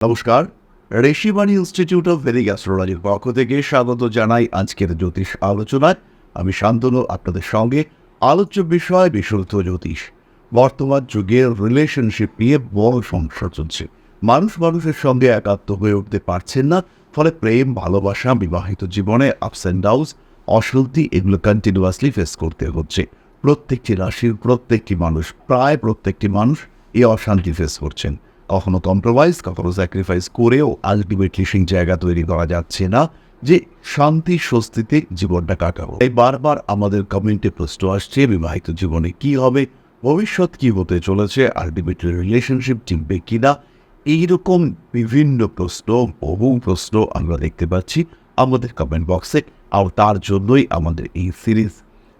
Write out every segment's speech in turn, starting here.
নমস্কার। Rishibani institute of Vedic অ্যাস্ট্রোলজির পক্ষ থেকে স্বাগত জানাই আজকের জ্যোতিষ আলোচনায়। আমি শান্তনু, আপনাদের সঙ্গে আলোচ্য বিষয় বিশুদ্ধ জ্যোতিষ। বর্তমান যুগের রিলেশনশিপ নিয়ে বড় সমস্যা চলছে। মানুষ মানুষের সঙ্গে একাত্ম হয়ে উঠতে পারছেন না, ফলে প্রেম, ভালোবাসা, বিবাহিত জীবনে আপস অ্যান্ড ডাউস অশান্তি এগুলো কন্টিনিউয়াসলি ফেস করতে হচ্ছে। প্রত্যেকটি রাশির প্রত্যেকটি মানুষ, প্রায় প্রত্যেকটি মানুষ এই অশান্তি ফেস করছেন। কখনো কম্প্রোমাইজ কখনো স্যাক্রিফাইস করেও আলটিমেটলি সেই জায়গা তৈরি করা যাচ্ছে না যে শান্তি, স্বস্তিতে জীবনটা কাটাবো। এই বারবার আমাদের কমেন্টে প্রশ্ন আসছে, বিবাহিত জীবনে কি হবে, ভবিষ্যৎ কি হতে চলেছে আলটিমেটলি রিলেশনশিপ টিকবে কিনা, এইরকম বিভিন্ন প্রশ্ন, বহু প্রশ্ন আমরা দেখতে পাচ্ছি আমাদের কমেন্ট বক্সে আর তার জন্যই আমাদের এই সিরিজ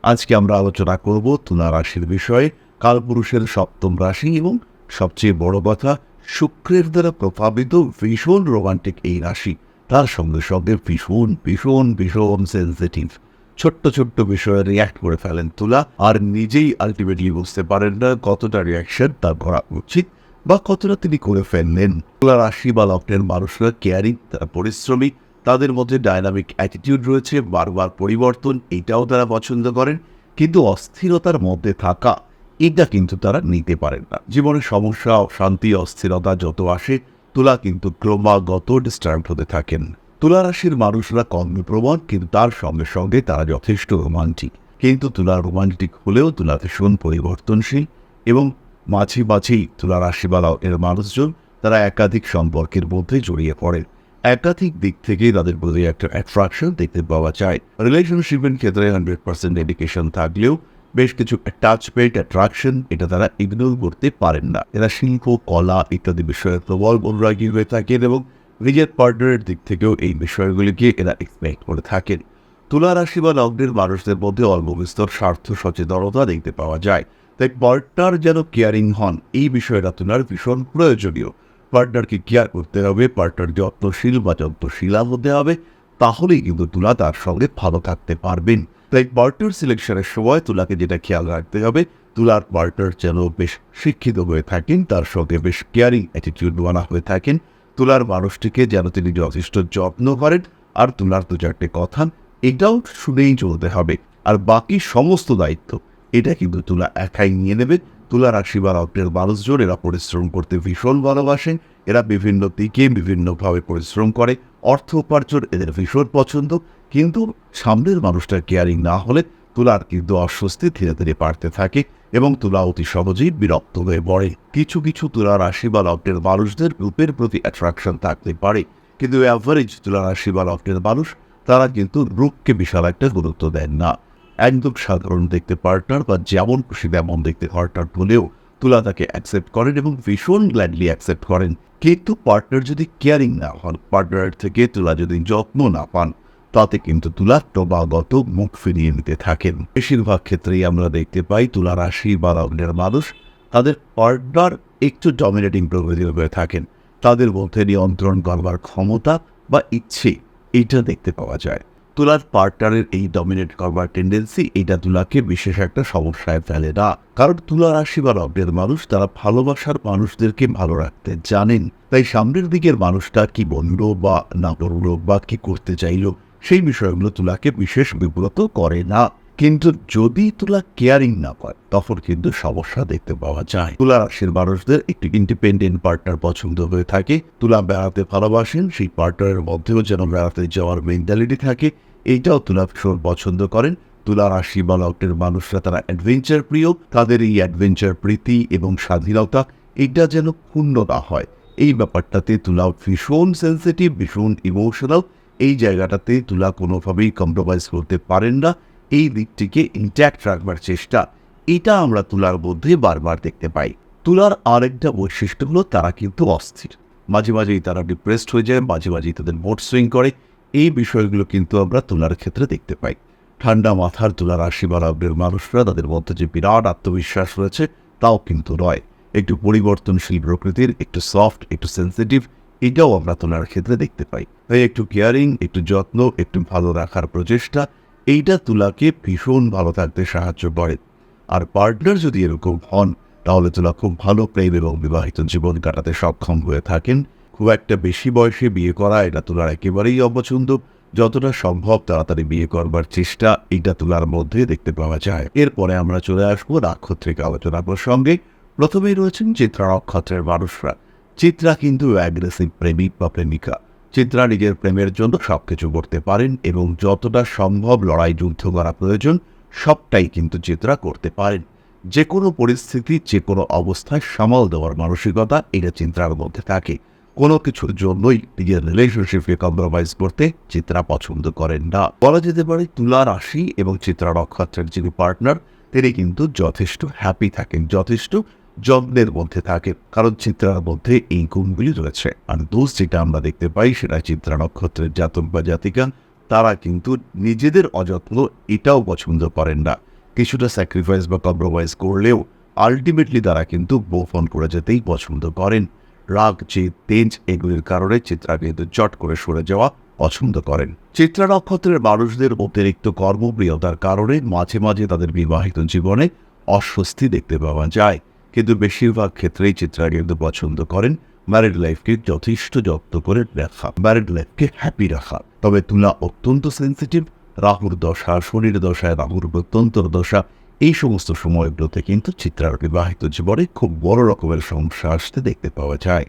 আজকে আমরা আলোচনা করব তুলা রাশির বিষয়ে, কালপুরুষের সপ্তম রাশি এবং সবচেয়ে বড় কথা শুক্রের দ্বারা প্রভাবিত ভীষণ রোমান্টিক এই রাশি। তার সঙ্গে সঙ্গে ভীষণ ভীষণ ভীষণ সেন্সিটিভ ছোট্ট ছোট্ট বিষয়ে রিয়াক্ট করে ফেলেন তুলা, আর নিজেই আলটিমেটলি বুঝতে পারেন না কতটা রিয়াকশন তার করা উচিত বা কতটা তিনি করে ফেললেন। তুলা রাশি বা লগ্নের মানুষরা কেয়ারিং তারা পরিশ্রমী, তাদের মধ্যে ডায়নামিক অ্যাটিটিউড রয়েছে, বারবার পরিবর্তন, এটাও তারা পছন্দ করেন। কিন্তু অস্থিরতার মধ্যে থাকা এটা কিন্তু তারা নিতে পারেন না। জীবনের সমস্যা অশান্তি অস্থিরতা যত আসে, তুলা কিন্তু ক্রমাগত ডিস্টার্ব হতে থাকেন। তুলা রাশির মানুষরা কর্মপ্রবণ, কিন্তু তার সঙ্গে সঙ্গে তারা যথেষ্ট রোমান্টিক। কিন্তু তুলা রোমান্টিক হলেও তুলা ভীষণ পরিবর্তনশীল এবং মাঝে মাঝেই তুলা রাশিবালা এর মানুষজন তারা একাধিক সম্পর্কের মধ্যে জড়িয়ে পড়ে একাধিক দিক থেকে তাদের প্রতি একটা অ্যাট্রাকশন দেখতে পাওয়া যায়। রিলেশনশিপের ক্ষেত্রে হান্ড্রেড পার্সেন্ট ডেডিকেশন থাকলেও বেশ কিছু অ্যাটাচমেন্ট অ্যাট্রাকশন এটা তারা ইগনোর করতে পারেন না। এরা শিল্প, কলা ইত্যাদি বিষয়ে প্রবল অনুরাগী হয়ে থাকেন এবং নিজের পার্টনারের দিক থেকেও এই বিষয়গুলিকে এরা এক্সপেক্ট করে থাকেন। তুলা রাশি বা লগ্নের মানুষদের মধ্যে অল্প বিস্তর স্বার্থ সচেতনতা দেখতে পাওয়া যায়। তাই পার্টনার যেন কেয়ারিং হন, এই বিষয়টা তুলার ভীষণ প্রয়োজনীয়। পার্টনারকে কেয়ার করতে হবে পার্টনার যত্নশীল বা যত্নশীলা হতে হবে, তাহলেই কিন্তু তুলা তার সঙ্গে ভালো থাকতে পারবেন। তাই পার্টনার সিলেকশনের সময় তুলাকে যেটা খেয়াল রাখতে হবে, তুলার পার্টনার যেন বেশ শিক্ষিত হয়ে থাকেন, তার সঙ্গে বেশ কেয়ারিং অ্যাটিটিউডওয়ালা হয়ে থাকেন। তুলার মানুষটিকে যেন তিনি যথেষ্ট যত্ন করেন, আর তুলার দু চারটে কথা এটাও শুনেই চলতে হবে। আর বাকি সমস্ত দায়িত্ব, এটা কিন্তু তুলা একাই নিয়ে নেবে। তুলা রাশি বা মানুষজন, এরা পরিশ্রম করতে ভীষণ ভালোবাসেন, এরা বিভিন্ন দিকে বিভিন্নভাবে পরিশ্রম করে, অর্থ উপার্জন এদের ভীষণ পছন্দ। কিন্তু সামনের মানুষটা কেয়ারিং না হলে তুলার কিন্তু অস্বস্তি ধীরে ধীরে বাড়তে থাকে এবং তুলা অতি সহজেই বিরক্ত হয়ে পড়ে। কিছু কিছু তুলা রাশি বা লগ্নের মানুষদের রূপের প্রতি অ্যাট্রাকশন থাকতে পারে, কিন্তু অ্যাভারেজ তুলা রাশি বা লগ্নের মানুষ তারা কিন্তু রূপকে বিশাল একটা গুরুত্ব দেন না। একদম সাধারণ দেখতে পার্টনার বা যেমন খুশি তেমন দেখতে পার্টনার বলেও তুলা তাকে অ্যাকসেপ্ট করেন এবং ভীষণ গ্ল্যাডলি অ্যাকসেপ্ট করেন। কিন্তু পার্টনার যদি কেয়ারিং না হন পার্টনার থেকে তুলা যদি যত্ন না পান তাতে কিন্তু তুলা ক্রমাগত মুখ ফিরিয়ে নিতে থাকেন। বেশিরভাগ ক্ষেত্রেই আমরা দেখতে পাই তুলা রাশি বা লগ্নের মানুষ তাদের পার্টনার একটু ডমিনেটিং প্রকৃতির হয়ে থাকেন। তাদের মধ্যে নিয়ন্ত্রণ করবার ক্ষমতা বা ইচ্ছে এইটা দেখতে পাওয়া যায়। তুলার পার্টনারের এই ডমিনেট করবার টেন্ডেন্সি এটা তুলাকে বিশেষ একটা সমস্যায় ফেলে না। কারণ তুলা রাশি বা লগ্নের মানুষ তারা ভালোবাসার মানুষদেরকে ভালো রাখতে জানেন। তাই সামনের দিকের মানুষটা কি বলল বা না বা কি করতে চাইলো সেই বিষয়গুলো তুলাকে বিশেষ বিব্রত করে না। কিন্তু যদি তুলা কেয়ারিং না পায়, তখন কিন্তু সমস্যা দেখতে পাওয়া যায়। তুলা রাশির মানুষদের একটি ইন্ডিপেন্ডেন্ট পার্টনার পছন্দ হয়ে থাকে। তুলা বেড়াতে ভালোবাসেন, সেই পার্টনারের মধ্যেও যেন বেড়াতে যাওয়ার মেন্টালিটি থাকে। এইটাও তুলা ভীষণ পছন্দ করেন। তুলা রাশি বা মানুষরা তারা অ্যাডভেঞ্চার প্রিয়। তাদের এই অ্যাডভেঞ্চার প্রীতি এবং স্বাধীনতা এটা যেন ক্ষুণ্ণ না হয়। এই ব্যাপারটাতে তুলা ভীষণ সেন্সিটিভ ভীষণ ইমোশনাল এই জায়গাটাতে তুলা কোনোভাবেই কম্প্রোমাইজ করতে পারেন না। এই দিকটিকে ইন্ট্যাক্ট রাখবার চেষ্টা। এটা আমরা তুলার মধ্যে বারবার দেখতে পাই। তুলার আরেকটা বৈশিষ্ট্য হলো তারা কিন্তু অস্থির। মাঝে মাঝেই তারা ডিপ্রেসড হয়ে যায়, মাঝে মাঝেই তাদের মোট সুইং করে। এই বিষয়গুলো কিন্তু আমরা তুলার ক্ষেত্রে দেখতে পাই। ঠান্ডা মাথার তুলার লগ্নের মানুষরা, তাদের মধ্যে যে বিরাট আত্মবিশ্বাস রয়েছে, তাও কিন্তু নয়। একটু পরিবর্তনশীল প্রকৃতির, একটু সফট একটু সেন্সিটিভ এটাও আমরা তোলার ক্ষেত্রে দেখতে পাই। তাই একটু কেয়ারিং একটু যত্ন, একটু ভালো রাখার প্রচেষ্টা, এইটা তুলাকে ভীষণ ভালো থাকতে সাহায্য করে। আর পার্টনার যদি এরকম হন, তাহলে তুলা খুব ভালো প্রেম এবং বিবাহিত জীবন কাটাতে সক্ষম হয়ে থাকেন। খুব একটা বেশি বয়সে বিয়ে করা, এটা তুলার একেবারেই অপছন্দ। যতটা সম্ভব তাড়াতাড়ি বিয়ে করবার চেষ্টা এটা তুলার মধ্যে দেখতে পাওয়া যায়। এরপরে আমরা চলে আসব নাক্ষত্রিক আলোচনা প্রসঙ্গে। প্রথমেই রয়েছেন চিত্রা নক্ষত্রের মানুষরা। চিত্রা কিন্তু অ্যাগ্রেসিভ প্রেমিক বা প্রেমিকা। চিত্রা নিজের প্রেমের জন্য সবকিছু করতে পারেন এবং যতটা সম্ভব লড়াই যুদ্ধ করা প্রয়োজন, সবটাই কিন্তু চিত্রা করতে পারেন। যে কোনো পরিস্থিতি যে কোনো অবস্থায় সামাল দেওয়ার মানসিকতা এটা চিত্রার মধ্যে থাকে। কোনো কিছুর জন্যই নিজের রিলেশনশিপকে কম্প্রোমাইজ করতে চিত্রা পছন্দ করেন না। বলা যেতে পারে তুলা রাশি এবং চিত্রা নক্ষত্রের যিনি পার্টনার তিনি কিন্তু যথেষ্ট হ্যাপি থাকেন, যথেষ্ট যত্নের মধ্যে থাকে। কারণ চিত্রার মধ্যে এই গুণগুলি রয়েছে। আর দোষ যেটা আমরা দেখতে পাই সেটা চিত্রা নক্ষত্রের জাতক বা জাতিকা। তারা কিন্তু নিজেদের অযত্ন এটাও পছন্দ করেন না। কিছুটা স্যাক্রিফাইস বা কম্প্রোমাইজ করলেও আলটিমেটলি তারা কিন্তু বোফন করে যেতেই পছন্দ করেন। রাগ যে তেজ এগুলির কারণে চিত্রা কিন্তু চট করে সরে যাওয়া পছন্দ করেন। চিত্রা নক্ষত্রের মানুষদের অতিরিক্ত কর্মপ্রিয়তার কারণে মাঝে মাঝে তাদের বিবাহিত জীবনে অস্বস্তি দেখতে পাওয়া যায়। কিন্তু বেশিরভাগ ক্ষেত্রেই চিত্রা কিন্তু পছন্দ করেন ম্যারিড লাইফকে যথেষ্ট যত্ন করে রাখা। ম্যারিড লাইফকে হ্যাপি রাখা। তবে তুলা অত্যন্ত সেন্সিটিভ রাহুর দশা, শনির দশায় রাহুর প্রত্যন্তর দশা, এই সমস্ত সময়গুলোতে কিন্তু চিত্রার বিবাহিত জীবনে খুব বড় রকমের সমস্যা আসতে দেখতে পাওয়া যায়।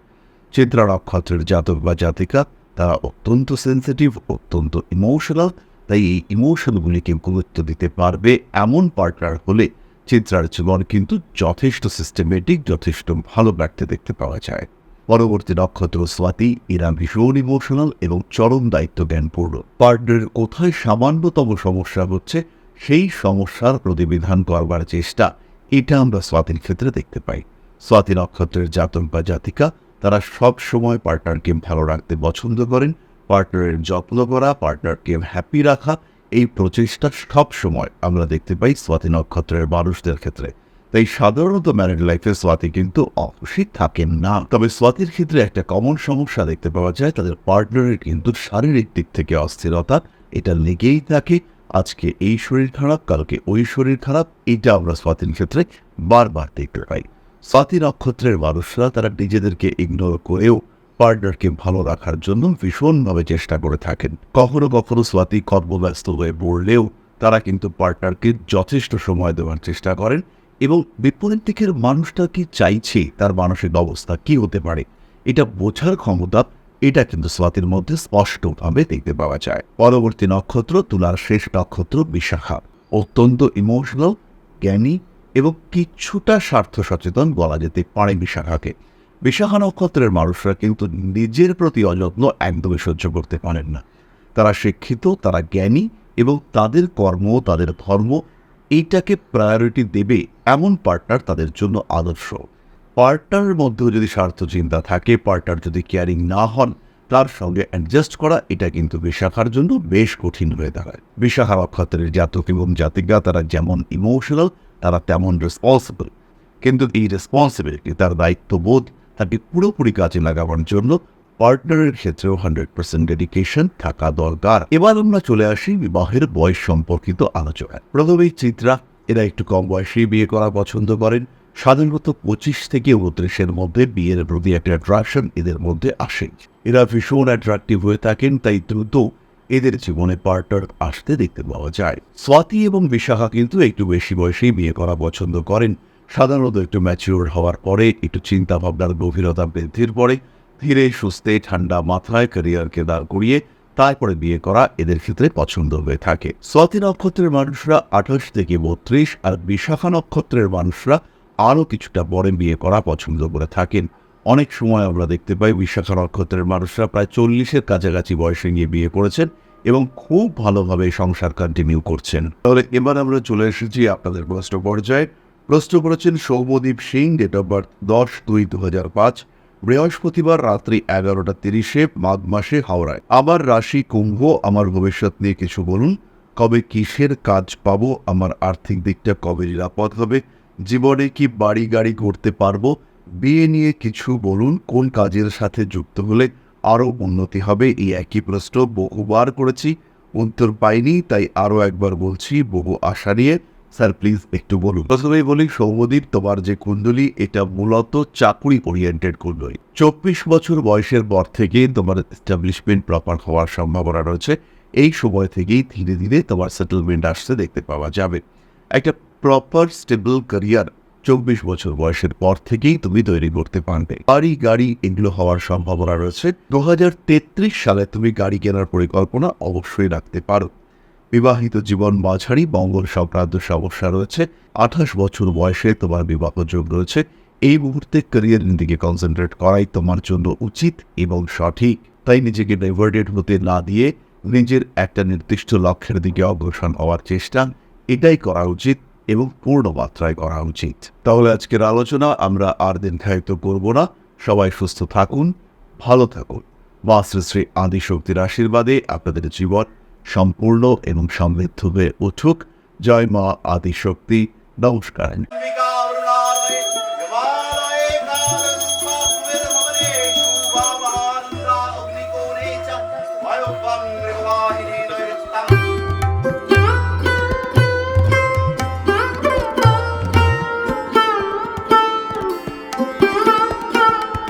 চিত্রা নক্ষত্রের জাতক বা জাতিকা, তারা অত্যন্ত সেন্সিটিভ অত্যন্ত ইমোশনাল তাই এই ইমোশনগুলিকে গুরুত্ব দিতে পারবে এমন পার্টনার হলে চিত্রার জীবন কিন্তু যথেষ্ট সিস্টেমেটিক যথেষ্ট ভালো ব্যক্তি দেখতে পাওয়া যায়। পরবর্তী নক্ষত্র স্বাতি, এরা ভীষণ ইমোশনাল এবং চরম দায়িত্ব জ্ঞানপূর্ণ পার্টনারের কোথায় সামান্যতম সমস্যা হচ্ছে, সেই সমস্যার প্রতিবিধান করবার চেষ্টা, এটা আমরা স্বাতির ক্ষেত্রে দেখতে পাই। স্বাতি নক্ষত্রের জাতক বা জাতিকা, তারা সব সময় পার্টনারকে ভালো রাখতে পছন্দ করেন পার্টনারের যত্ন করা পার্টনারকে হ্যাপি রাখা এই প্রচেষ্টা সব সময় আমরা দেখতে পাই স্বাতি নক্ষত্রের মানুষদের ক্ষেত্রে। তাই সাধারণত ম্যারিড লাইফে স্বাতি কিন্তু অবশ্যই থাকেন না। তবে স্বাতির ক্ষেত্রে একটা কমন সমস্যা দেখতে পাওয়া যায়, তাদের পার্টনারের কিন্তু শারীরিক দিক থেকে অস্থিরতা, এটা লেগেই থাকে। আজকে এই শরীর খারাপ, কালকে ওই শরীর খারাপ, এটা আমরা স্বাতির ক্ষেত্রে বারবার দেখতে পাই। স্বাতি নক্ষত্রের মানুষরা তারা নিজেদেরকে ইগনোর করেও পার্টনারকে ভালো রাখার জন্য ভীষণভাবে চেষ্টা করে থাকেন। কখনো কখনো স্বাতি কর্মব্যস্ত হয়ে পড়লেও তারা কিন্তু পার্টনারকে যথেষ্ট সময় দেওয়ার চেষ্টা করেন এবং বিপরীত দিকের মানুষটা কি চাইছে, তার মানসিক অবস্থা কি হতে পারে, এটা বোঝার ক্ষমতা এটা কিন্তু স্বাতির মধ্যে স্পষ্টভাবে দেখতে পাওয়া যায়। পরবর্তী নক্ষত্র, তুলার শেষ নক্ষত্র বিশাখা। অত্যন্ত ইমোশনাল জ্ঞানী এবং কিছুটা স্বার্থ সচেতন বলা যেতে পারে বিশাখাকে। বিশাখা নক্ষত্রের মানুষরা কিন্তু নিজের প্রতি অযত্ন একদমই সহ্য করতে পারেন না। তারা শিক্ষিত, তারা জ্ঞানী এবং তাদের কর্ম, তাদের ধর্ম এইটাকে প্রায়োরিটি দেবে এমন পার্টনার তাদের জন্য আদর্শ। পার্টনারের মধ্যেও যদি স্বার্থ চিন্তা থাকে পার্টনার যদি কেয়ারিং না হন, তার সঙ্গে অ্যাডজাস্ট করা এটা কিন্তু বিশাখার জন্য বেশ কঠিন হয়ে দাঁড়ায়। বিশাখা নক্ষত্রের জাতক এবং জাতিকা তারা যেমন ইমোশনাল তারা তেমন রেসপন্সিবল কিন্তু এই রেসপন্সিবিলিটি তার দায়িত্ববোধ তাকে পুরোপুরি কাজে লাগাবার জন্য পার্টনারের ক্ষেত্রেও হান্ড্রেড পার্সেন্ট ডেডিকেশন থাকা দরকার। এবার আমরা চলে আসি বিবাহের বয়স সম্পর্কিত আলোচনায়। প্রথমেই চিত্রা, এরা একটু কম বয়সে বিয়ে করা পছন্দ করেন। সাধারণত পঁচিশ থেকে উনত্রিশের মধ্যে বিয়ের প্রতি একটা অ্যাট্রাকশন এদের মধ্যে আসে এরা ভীষণ অ্যাট্রাকটিভ হয়ে থাকেন, তাই দ্রুত এদের জীবনে পার্টনার আসতে দেখতে পাওয়া যায়। স্বাতি এবং বিশাখা কিন্তু একটু বেশি বয়সেই বিয়ে করা পছন্দ করেন। সাধারণত একটু ম্যাচিওর হওয়ার পরে, একটু চিন্তা ভাবনার গভীরতা বৃদ্ধির পরে, ধীরে সুস্থে ঠান্ডা মাথায় ক্যারিয়ারকে দাঁড় করিয়ে, তারপরে বিয়ে করা এদের ক্ষেত্রে পছন্দ হয়ে থাকে। স্বাতি নক্ষত্রের মানুষরা আঠাশ থেকে বত্রিশ আর বিশাখা নক্ষত্রের মানুষরা আরও কিছুটা পরে বিয়ে করা পছন্দ করে থাকেন। অনেক সময় আমরা দেখতে পাই বিশাখা নক্ষত্রের মানুষরা প্রায় চল্লিশের কাছাকাছি বয়সে গিয়ে বিয়ে করেছেন এবং খুব ভালোভাবে সংসার কন্টিনিউ করছেন। তাহলে এবার আমরা চলে এসেছি আপনাদের প্রশ্ন পর্যায়ে। প্রশ্ন করেছেন Soumadip Singh date of birth দশ দুই দু হাজার পাঁচ, বৃহস্পতিবার রাত্রি এগারোটা তিরিশে, মাঘ মাসে হাওড়ায়। আমার রাশি কুম্ভ, আমার ভবিষ্যৎ নিয়ে কিছু বলুন। কবে কিসের কাজ পাবো? আমার আর্থিক দিকটা কবে নিরাপদ হবে? জীবনে কি বাড়ি গাড়ি করতে পারব? বিয়ে নিয়ে কিছু বলুন। কোন কাজের সাথে যুক্ত হলে আরও উন্নতি হবে? এই একই প্রশ্ন বহুবার করেছি, উত্তর পাইনি, তাই আরও একবার বলছি, বহু আশা নিয়ে। স্যার, প্লিজ একটু বলুন। প্রথমেই বলি সৌমদীপ তোমার যে কুণ্ডলী, এটা মূলত চাকুরি ওরিয়েন্টেড কুণ্ডলী। চব্বিশ বছর বয়সের পর থেকে তোমার এস্টাবলিশমেন্ট প্রপার হওয়ার সম্ভাবনা রয়েছে। এই সময় থেকেই ধীরে ধীরে তোমার সেটেলমেন্ট আসতে দেখতে পাওয়া যাবে। একটা প্রপার স্টেবল ক্যারিয়ার চব্বিশ বছর বয়সের পর থেকেই তুমি তৈরি করতে পারবে। বাড়ি, গাড়ি, এগুলো হওয়ার সম্ভাবনা রয়েছে। দু হাজার তেত্রিশ সালে তুমি গাড়ি কেনার পরিকল্পনা অবশ্যই রাখতে পারো। বিবাহিত জীবন মাঝারি, মঙ্গল সংক্রান্ত সমস্যা রয়েছে। আঠাশ বছর বয়সে তোমার বিবাহ যোগ রয়েছে। এই মুহূর্তে ক্যারিয়ারের দিকে কনসেন্ট্রেট করাই তোমার জন্য উচিত এবং সঠিক। তাই নিজেকে ডাইভার্টেড হতে না দিয়ে নিজের একটা নির্দিষ্ট লক্ষ্যের দিকে অগ্রসর হওয়ার চেষ্টা, এটাই করা উচিত এবং পূর্ণ মাত্রায় করা উচিত। তাহলে আজকের আলোচনা আমরা আর দিন খায়িত করব না। সবাই সুস্থ থাকুন, ভালো থাকুন। মা শ্রী শ্রী আদিশক্তির আশীর্বাদে আপনাদের জীবন সম্পূর্ণ এবং সমৃদ্ধ হয়ে উঠুক জয় মা আদিশক্তি নমস্কার অম্বিকা অরুণালয়ে হিমালয়ে কালস্মাত্মের ভবনে শুভাবহারুদ্রা অগ্নিকোণে চ বায়ুবং মৃগবাহিনী নৈরস্তম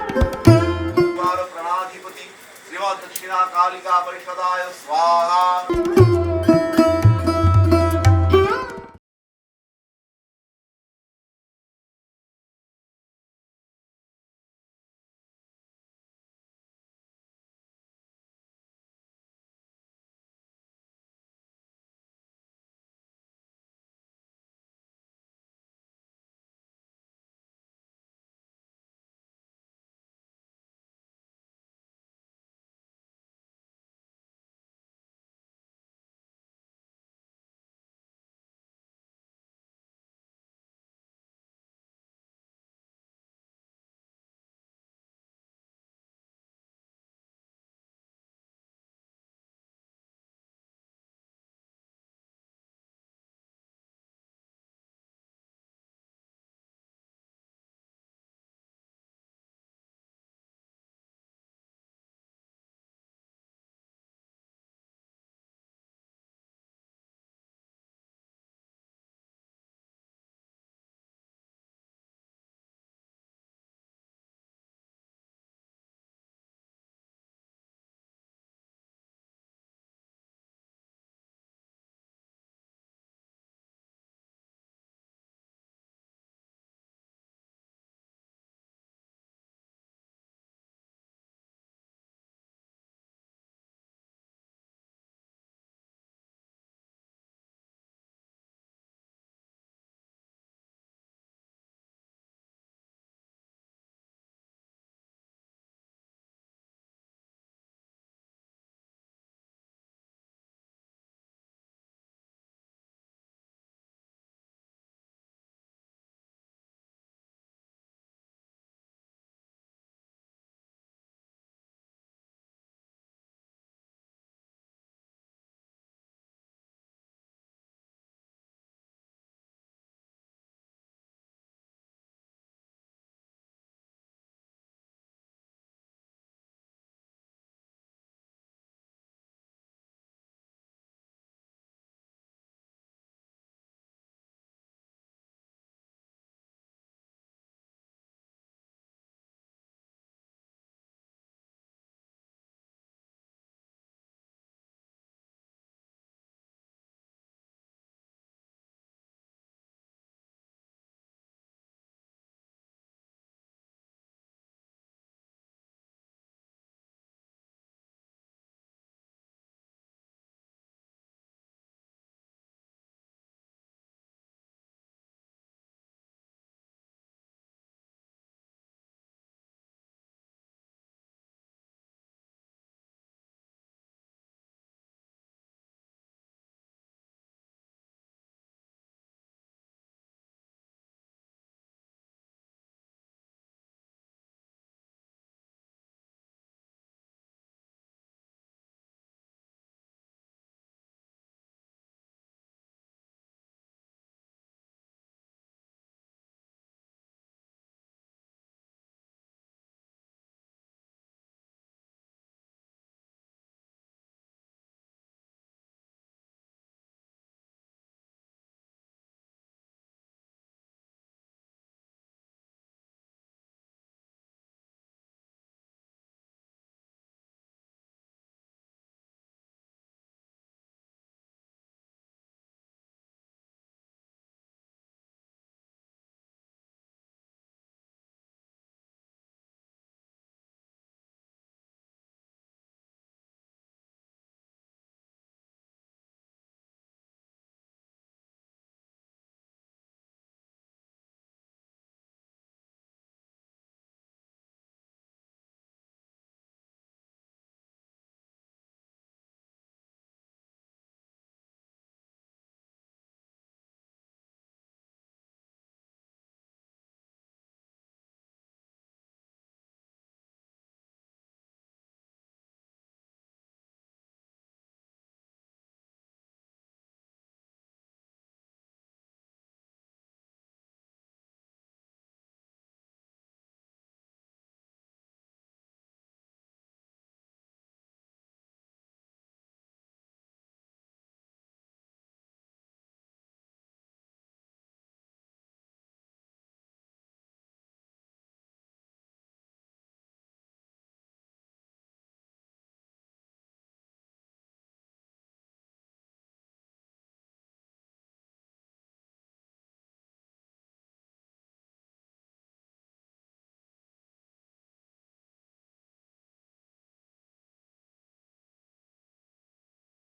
द्वार प्रणाधिपति श्रीमद् दक्षिणा कालिका परिषदाय स्वाहा